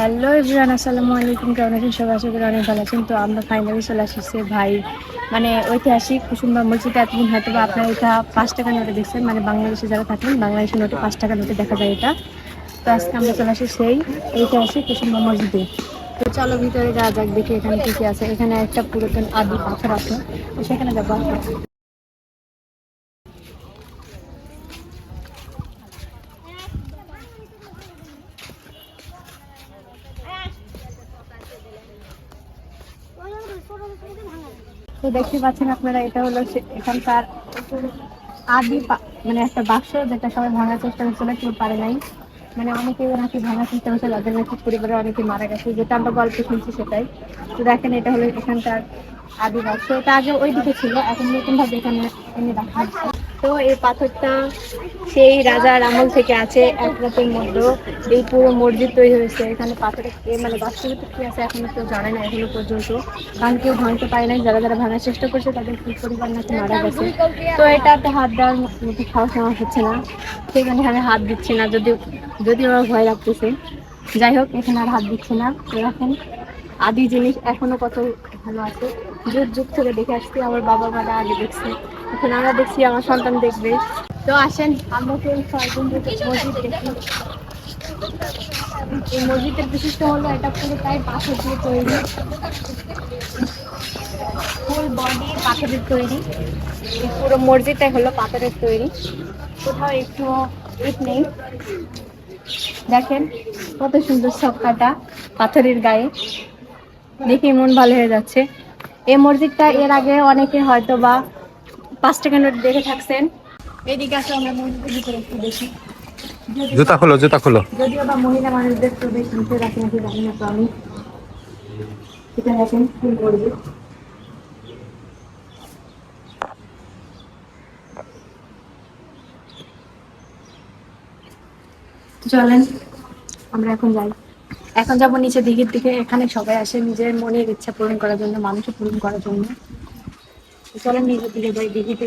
Hello Ibran আসসালামু আলাইকুম, কেমন আছেন? সবাই আশা করি অনেক ভালো আছেন। তো আমরা ফাইনালি চলে আসছি ভাই মানে ঐতিহাসিক কুসুমবা মসজিদে। এতদিন হয়তো বা আপনারা এটা পাঁচ টাকা নোটে দেখছেন মানে বাংলাদেশে যারা থাকেন বাংলাদেশের নোটে পাঁচ টাকা নোটে দেখা যায় এটা। তো আজকে আমরা চলে আসি সেই ঐতিহাসিক কুসুমবা মসজিদে। তো চলো ভিতরে যাওয়া যাক, দেখি এখানে কি কি আছে। এখানে একটা পুরাতন আদি পাথর আছে, তো সেখানে যাব তো দেখতে পাচ্ছেন আপনারা, এটা হলো এখানকার আদি মানে একটা বাক্স যেটা সবাই ভাঙার চেষ্টা করছিল কেউ পারে নাই। মানে অনেকে নাকি ভাঙার চেষ্টা করছে তাদের নাকি পরিবারে অনেকে মারা গেছে, যেটা আমরা গল্প শুনছি সেটাই। তো দেখেন, এটা হলো এখানকার আদি বাক্স। এটা আগে ওই দিকে ছিল, এখন নতুন ভাবে এখানে এনে রাখা হয়েছে। তো এই পাথরটা সেই রাজার আমল থেকে আছে এক রাতের মধ্যে এই পুরো মসজিদ তৈরি হয়েছে। এখানে পাথরে এ মানে বাস্তবিক কি আছে এখনও কেউ জানে না এখনও পর্যন্ত। কারণ কেউ ভাঙতে পারে নাই। যারা যারা ভাঙার চেষ্টা করছে, তাদের কি পরিবার নাকি মারা গেছে। তো এটাতে হাত দেওয়ার মতো সাহস নেওয়া হচ্ছে না। সেখানে আমি হাত দিচ্ছি না। যদিও যদিও আমার ভয় লাগতেছে যাই হোক, এখানে আর হাত দিচ্ছি না। তো এখন আদি জিনিস এখনও কত ভালো আছে। যুগ যুগ থেকে দেখে আসছি। আমার বাবা মারা আগে দেখছি। এখন আমরা দেখছি আমার সন্তান দেখবে। তো আসেন আমরা তো মসজিদ দেখি। এই মসজিদের বিশিষ্ট হলো এটা পুরোটাই পাথর দিয়ে তৈরি। ফুল বডি পাথরের তৈরি। এই পুরো মসজিদটাই হলো পাথরের তৈরি। কোথাও একটু ইট নেই। দেখেন কত সুন্দর সবকাটা পাথরের গায়ে। দেখে মন ভালো হয়ে যাচ্ছে। এই মসজিদটা এর আগে অনেকে হয়তো বা পাঁচ টাকা নোট দেখে থাকছেন। এদিকে আমরা ভিতরে একটু দেখি। জুতা খোলো জুতা খোলো। যদিও বা মহিলা মানুষদের প্রবেশ আছে নাকি জানি না তো আমি। এটা দেখেন ফুল মসজিদ তো চলেন আমরা এখন যাই। এখন যাব নিচে দিঘির দিকে এখানে সবাই আসে নিজের মনের ইচ্ছা পূরণ করার জন্য মানুষের পূরণ করার জন্য। চলেন নিজের দিকে যাই দিঘিতে